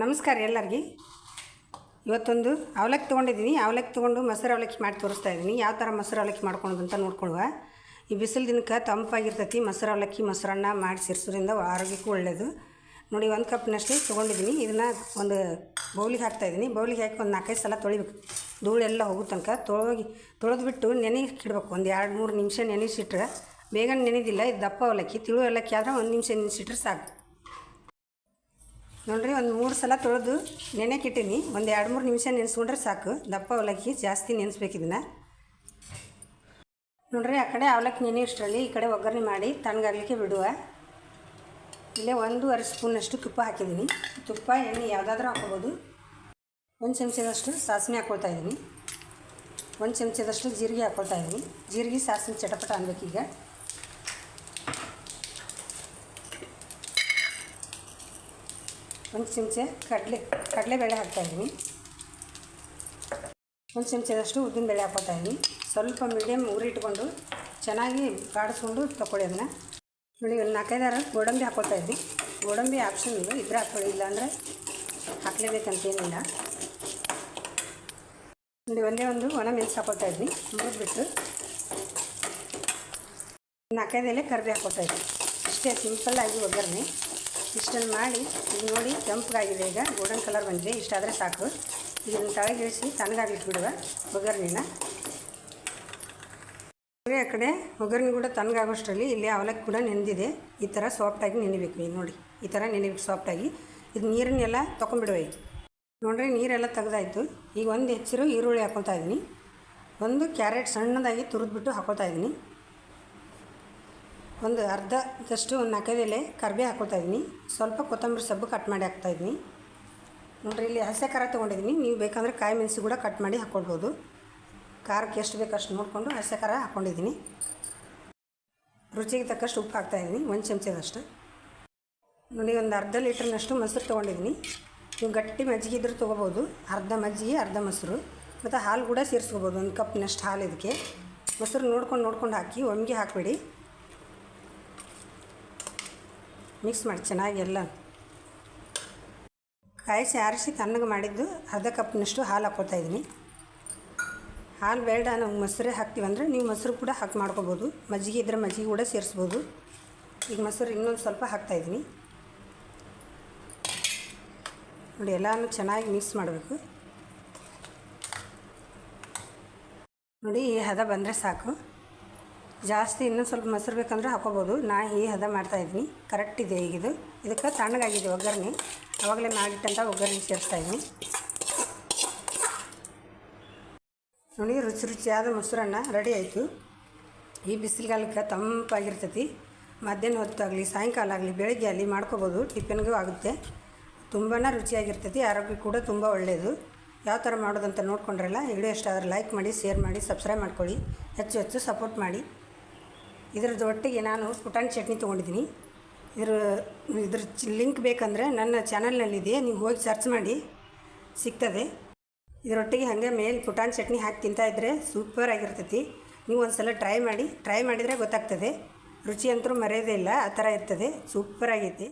ನಮಸ್ಕಾರ ಎಲ್ಲರಿಗೆ. ಇವತ್ತೊಂದು ಅವಲಕ್ಕಿ ತೊಗೊಂಡಿದ್ದೀನಿ. ಅವಲಕ್ಕಿ ತೊಗೊಂಡು ಮೊಸರು ಅವಲಕ್ಕಿ ಮಾಡಿ ತೋರಿಸ್ತಾ ಇದ್ದೀನಿ. ಯಾವ ಥರ ಮೊಸರು ಅವಲಕ್ಕಿ ಮಾಡ್ಕೊಳೋದು ಅಂತ ನೋಡ್ಕೊಳ್ಳುವ. ಈ ಬಿಸಿಲು ದಿನಕ್ಕೆ ತಂಪಾಗಿರ್ತೈತಿ. ಮೊಸರು ಅವಲಕ್ಕಿ, ಮೊಸರನ್ನ ಮಾಡಿ ಸೇರಿಸೋದ್ರಿಂದ ಆರೋಗ್ಯಕ್ಕೂ ಒಳ್ಳೆಯದು ನೋಡಿ, ಒಂದು ಕಪ್ನಷ್ಟು ತೊಗೊಂಡಿದ್ದೀನಿ. ಇದನ್ನು ಒಂದು ಬೌಲಿಗೆ ಹಾಕ್ತಾಯಿದ್ದೀನಿ ಬೌಲಿಗೆ ಹಾಕಿ ಒಂದು ನಾಲ್ಕೈದು ಸಲ ತೊಳಿಬೇಕು. ಧೂಳೆಲ್ಲ ಹೋಗೋ ತನಕ ತೊಳಗಿ, ತೊಳೆದ್ಬಿಟ್ಟು ನೆನೆಗಿಡ್ಬೇಕು ಒಂದು ಎರಡು ಮೂರು ನಿಮಿಷ ನೆನೆಸಿಟ್ರೆ ಬೇಗ ನೆನೆದಿಲ್ಲ. ಇದು ದಪ್ಪ ಅವಲಕ್ಕಿ. ತಿಳು ಅವಲಕ್ಕಿ ಆದರೆ ಒಂದು ನಿಮಿಷ ನೆನೆಸಿಟ್ರೆ ಸಾಕು. ನೋಡ್ರಿ, ಒಂದು ಮೂರು ಸಲ ತೊಳೆದು ನೆನೆಗೆ ಇಟ್ಟೀನಿ ಒಂದು ಎರಡು ಮೂರು ನಿಮಿಷ ನೆನೆಸ್ಕೊಂಡ್ರೆ ಸಾಕು. ದಪ್ಪ ಅವಲಕ್ಕಿ ಜಾಸ್ತಿ ನೆನೆಸ್ಬೇಕು ಇದನ್ನು. ನೋಡ್ರಿ, ಆ ಕಡೆ ಅವಲಕ್ಕಿ ನೆನೆ ಇಷ್ಟರಲ್ಲಿ ಈ ಕಡೆ ಒಗ್ಗರಣೆ ಮಾಡಿ ತಣ್ಣಗಾಗಲಿಕ್ಕೆ ಬಿಡುವ. ಇಲ್ಲೇ ಒಂದೂವರೆ ಸ್ಪೂನಷ್ಟು ತುಪ್ಪ ಹಾಕಿದ್ದೀನಿ ತುಪ್ಪ, ಎಣ್ಣೆ ಯಾವುದಾದ್ರೂ ಹಾಕೋಬೋದು ಒಂದು ಚಮಚದಷ್ಟು ಸಾಸಿವೆ ಹಾಕ್ಕೊಳ್ತಾ ಇದ್ದೀನಿ ಒಂದು ಚಮಚದಷ್ಟು ಜೀರಿಗೆ ಹಾಕ್ಕೊಳ್ತಾ ಇದ್ದೀನಿ ಜೀರಿಗೆ, ಸಾಸಿವೆ ಚಟಪಟ ಅನ್ಬೇಕೀಗ. ಒಂದು ಚಮಚ ಕಡಲೆ ಕಡಲೆಬೇಳೆ ಹಾಕ್ತಾಯಿದ್ದೀನಿ ಒಂದು ಚಮಚದಷ್ಟು ಉದ್ದಿನಬೇಳೆ ಬೇಳೆ ಇದ್ದೀನಿ. ಸ್ವಲ್ಪ ಮೀಡಿಯಮ್ ಉರಿಟ್ಕೊಂಡು ಚೆನ್ನಾಗಿ ಕಾಡಿಸ್ಕೊಂಡು ತಗೊಳ್ಳಿ ಅದನ್ನು. ನೋಡಿ, ಒಂದು ನಾಲ್ಕೈದಾರು ಗೋಡಂಬಿ ಹಾಕ್ಕೊಳ್ತಾಯಿದ್ವಿ ಗೋಡಂಬಿ ಆಪ್ಷನ್ ಇಲ್ಲ ಇದ್ರೆ ಹಾಕೊಳ್ಳಿ ಇಲ್ಲ ಅಂದರೆ ಹಾಕ್ಲೇಬೇಕಂತೇನಿಲ್ಲ. ನೋಡಿ, ಒಂದೇ ಒಂದು ಒಣ ಮೆಣಸು ಹಾಕೊಳ್ತಾ ಇದ್ವಿ ಮುರಿದ್ಬಿಟ್ಟು ನಾಲ್ಕೈದು ಕರ್ಬೇ ಹಾಕ್ಕೊತಾ ಇದ್ವಿ ಇಷ್ಟೇ, ಸಿಂಪಲ್ಲಾಗಿ ಒಗ್ಗರಣೆ. ಇಷ್ಟನ್ನು ಮಾಡಿ ಈಗ ನೋಡಿ ಕೆಂಪಗಾಗಿದೆ ಈಗ ಗೋಲ್ಡನ್ ಕಲರ್ ಬಂದಿದೆ ಇಷ್ಟಾದರೆ ಸಾಕು. ಇದನ್ನು ತಳಗಿಳಿಸಿ ತಣ್ಣಗಾಗ್ಲಿಕ್ಕೆ ಬಿಡುವ ಒಗ್ಗರಣೆನ. ಆ ಕಡೆ ಒಗ್ಗರಣೆ ಕೂಡ ತಣ್ಣಗಾಗೋಷ್ಟರಲ್ಲಿ ಇಲ್ಲಿ ಅವಲಕ್ಕಿ ಕೂಡ ನೆನೆದಿದೆ ಈ ಥರ ಸಾಫ್ಟಾಗಿ ನೆನಿಬೇಕು ಈಗ ನೋಡಿ. ಈ ಥರ ನೆನಿಬೇಕು ಸಾಫ್ಟಾಗಿ ಇದು ನೀರನ್ನೆಲ್ಲ ತೊಗೊಂಬಿಡುವ ನೋಡ್ರಿ, ನೀರೆಲ್ಲ ತೆಗ್ದಾಯ್ತು. ಈಗ ಒಂದು ಹೆಚ್ಚಿರೋ ಈರುಳ್ಳಿ ಹಾಕ್ಕೊತಾ ಇದ್ದೀನಿ ಒಂದು ಕ್ಯಾರೆಟ್ ಸಣ್ಣದಾಗಿ ತುರಿದ್ಬಿಟ್ಟು ಹಾಕೋತಾ ಇದ್ದೀನಿ ಒಂದು ಅರ್ಧದಷ್ಟು ಒಂದು ನಾಲ್ಕೈದು ಎಲೆ ಕರ್ಬೇ ಹಾಕೋತಾ ಇದ್ದೀನಿ. ಸ್ವಲ್ಪ ಕೊತ್ತಂಬರಿ ಸೊಪ್ಪು ಕಟ್ ಮಾಡಿ ಹಾಕ್ತಾಯಿದ್ದೀನಿ ನೋಡಿರಿ, ಇಲ್ಲಿ ಹಸೆ ಖಾರ ತೊಗೊಂಡಿದ್ದೀನಿ. ನೀವು ಬೇಕಂದರೆ ಕಾಯಿ ಮೆಣಸು ಕೂಡ ಕಟ್ ಮಾಡಿ ಹಾಕ್ಕೊಳ್ಬೋದು ಖಾರಕ್ಕೆ ಎಷ್ಟು ಬೇಕು ಅಷ್ಟು ನೋಡಿಕೊಂಡು ಹಸೆ ಖಾರ ಹಾಕ್ಕೊಂಡಿದ್ದೀನಿ ರುಚಿಗೆ ತಕ್ಕಷ್ಟು ಉಪ್ಪು ಹಾಕ್ತಾಯಿದ್ದೀನಿ ಒಂದು ಚಮಚದಷ್ಟು. ನೋಡಿ, ಒಂದು ಅರ್ಧ ಲೀಟ್ರ್ನಷ್ಟು ಮೊಸರು ತೊಗೊಂಡಿದ್ದೀನಿ. ನೀವು ಗಟ್ಟಿ ಮಜ್ಜಿಗೆ ಇದ್ರೂ ತೊಗೋಬೋದು. ಅರ್ಧ ಮಜ್ಜಿಗೆ, ಅರ್ಧ ಮೊಸರು. ಮತ್ತು ಹಾಲು ಕೂಡ ಸೇರಿಸ್ಕೋಬೋದು. ಒಂದು ಕಪ್ನಷ್ಟು ಹಾಲು ಇದಕ್ಕೆ. ಮೊಸರು ನೋಡ್ಕೊಂಡು ನೋಡ್ಕೊಂಡು ಹಾಕಿ ಒಮ್ಗೆ ಹಾಕಿಬಿಡಿ. ಮಿಕ್ಸ್ ಮಾಡಿ, ಚೆನ್ನಾಗಿ ಎಲ್ಲ. ಕಾಯಿಸಿ ಆರಿಸಿ ತಣ್ಣಗೆ ಮಾಡಿದ್ದು, ಅರ್ಧ ಕಪ್ನಷ್ಟು ಹಾಲು ಹಾಕ್ಕೊತಾ ಇದ್ದೀನಿ. ಹಾಲು ಬೇಡ, ನಾವು ಮೊಸರೇ ಹಾಕ್ತೀವಂದರೆ ನೀವು ಮೊಸರು ಕೂಡ ಹಾಕಿ ಮಾಡ್ಕೊಬೋದು. ಮಜ್ಜಿಗೆ ಇದ್ದರೆ ಮಜ್ಜಿಗೆ ಕೂಡ ಸೇರಿಸ್ಬೋದು. ಈಗ ಮೊಸರು ಇನ್ನೊಂದು ಸ್ವಲ್ಪ ಹಾಕ್ತಾಯಿದ್ದೀನಿ ನೋಡಿ, ಎಲ್ಲನೂ ಚೆನ್ನಾಗಿ ಮಿಕ್ಸ್ ಮಾಡಬೇಕು. ನೋಡಿ, ಈ ಹದ ಬಂದರೆ ಸಾಕು. ಜಾಸ್ತಿ ಇನ್ನೂ ಸ್ವಲ್ಪ ಮೊಸರು ಬೇಕಂದ್ರೆ ಹಾಕೋಬೋದು. ನಾ ಈ ಹದ ಮಾಡ್ತಾಯಿದ್ದೀನಿ ಕರೆಕ್ಟ್ ಇದೆ ಈಗಿದು ಇದಕ್ಕೆ ತಣ್ಣಗಾಗಿದೆ ಒಗ್ಗರಣೆ. ಆವಾಗಲೇ ಮಾಡಿಟ್ಟಂಥ ಒಗ್ಗರಣೆ ಸೇರಿಸ್ತಾಯಿದ್ದೀನಿ ನೋಡಿ, ರುಚಿ ರುಚಿಯಾದ ಮೊಸರನ್ನ ರೆಡಿ ಆಯಿತು. ಈ ಬಿಸಿಲುಗಾಲಕ್ಕೆ ತಂಪಾಗಿರ್ತೈತಿ. ಮಧ್ಯಾಹ್ನ ಹೊತ್ತಾಗಲಿ, ಸಾಯಂಕಾಲ ಆಗಲಿ, ಬೆಳಗ್ಗೆ ಆಗಲಿ ಮಾಡ್ಕೋಬೋದು. ಟಿಫಿನ್ಗೂ ಆಗುತ್ತೆ. ತುಂಬಾ ರುಚಿಯಾಗಿರ್ತೈತಿ. ಆರೋಗ್ಯ ಕೂಡ ತುಂಬ ಒಳ್ಳೆಯದು ಯಾವ ಥರ ಮಾಡೋದಂತ ನೋಡ್ಕೊಂಡ್ರಲ್ಲ ವಿಡಿಯೋ ಇಷ್ಟ ಆದರೆ ಲೈಕ್ ಮಾಡಿ, ಶೇರ್ ಮಾಡಿ, ಸಬ್ಸ್ಕ್ರೈಬ್ ಮಾಡ್ಕೊಳ್ಳಿ. ಹೆಚ್ಚು ಹೆಚ್ಚು ಸಪೋರ್ಟ್ ಮಾಡಿ. ಇದ್ರದ್ದು ಒಟ್ಟಿಗೆ ನಾನು ಪುಟಾಣಿ ಚಟ್ನಿ ತೊಗೊಂಡಿದ್ದೀನಿ. ಇದ್ರ ಇದ್ರ ಲಿಂಕ್ ಬೇಕಂದರೆ ನನ್ನ ಚಾನಲ್ನಲ್ಲಿದೆ, ನೀವು ಹೋಗಿ ಸರ್ಚ್ ಮಾಡಿ, ಸಿಗ್ತದೆ. ಇದರೊಟ್ಟಿಗೆ ಹಾಗೆ ಮೇಲೆ ಪುಟಾಣಿ ಚಟ್ನಿ ಹಾಕಿ ತಿಂತಾಯಿದ್ರೆ ಸೂಪರ್ ಆಗಿರ್ತೈತಿ. ನೀವು ಒಂದು ಸಲ ಟ್ರೈ ಮಾಡಿ, ಟ್ರೈ ಮಾಡಿದರೆ ಗೊತ್ತಾಗ್ತದೆ. ರುಚಿ ಅಂತೂ ಮರೆಯೋದೇ ಇಲ್ಲ, ಆ ಥರ ಇರ್ತದೆ. ಸೂಪರ್ ಆಗೈತಿ.